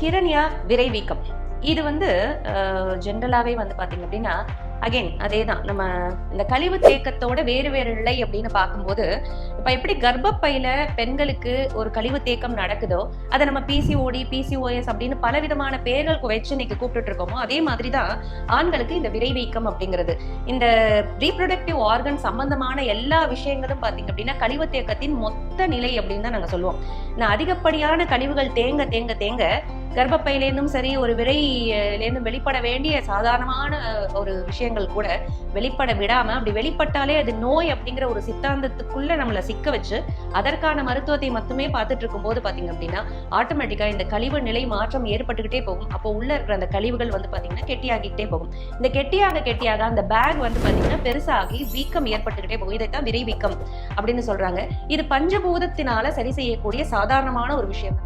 ஹிரண்யா விரைவீக்கம். இது வந்து ஜென்ரலாகவே வந்து பார்த்தீங்க அப்படின்னா அகைன் அதே தான் நம்ம இந்த கழிவு தேக்கத்தோட வேறு வேறு நிலை அப்படின்னு பார்க்கும்போது இப்போ எப்படி கர்ப்பப்பையில் பெண்களுக்கு ஒரு கழிவு தேக்கம் நடக்குதோ அதை நம்ம பிசிஓடி பிசிஓஎஸ் அப்படின்னு பல விதமான வச்சு இன்னைக்கு கூப்பிட்டுட்டு இருக்கோமோ அதே மாதிரி தான் ஆண்களுக்கு இந்த விரைவீக்கம் அப்படிங்கிறது. இந்த ரீப்ரொடக்டிவ் ஆர்கன் சம்பந்தமான எல்லா விஷயங்களும் பார்த்தீங்க அப்படின்னா கழிவு தேக்கத்தின் மொத்த நிலை அப்படின்னு தான் நாங்கள் சொல்லுவோம். நான் அதிகப்படியான கழிவுகள் தேங்க தேங்க தேங்க கர்ப்பப்பையிலேருந்தும் சரி ஒரு விரையிலேருந்தும் வெளிப்பட வேண்டிய சாதாரணமான ஒரு விஷயங்கள் கூட வெளிப்பட விடாமல் அப்படி வெளிப்பட்டாலே அது நோய் அப்படிங்கிற ஒரு சித்தாந்தத்துக்குள்ளே நம்மளை சிக்க வச்சு அதற்கான மருத்துவத்தை மட்டுமே பார்த்துட்டு இருக்கும்போது பாத்தீங்க அப்படின்னா ஆட்டோமேட்டிக்காக இந்த கழிவு நிலை மாற்றம் ஏற்பட்டுக்கிட்டே போகும். அப்போ உள்ளே இருக்கிற அந்த கழிவுகள் வந்து பார்த்தீங்கன்னா கெட்டியாகிக்கிட்டே போகும். இந்த கெட்டியாக கெட்டியாக அந்த பேக் வந்து பார்த்திங்கன்னா பெருசாகி வீக்கம் ஏற்பட்டுக்கிட்டே போகும். இதைத்தான் விரைவீக்கம் அப்படின்னு சொல்கிறாங்க இது பஞ்சபூதத்தினால சரி செய்யக்கூடிய சாதாரணமான ஒரு விஷயம்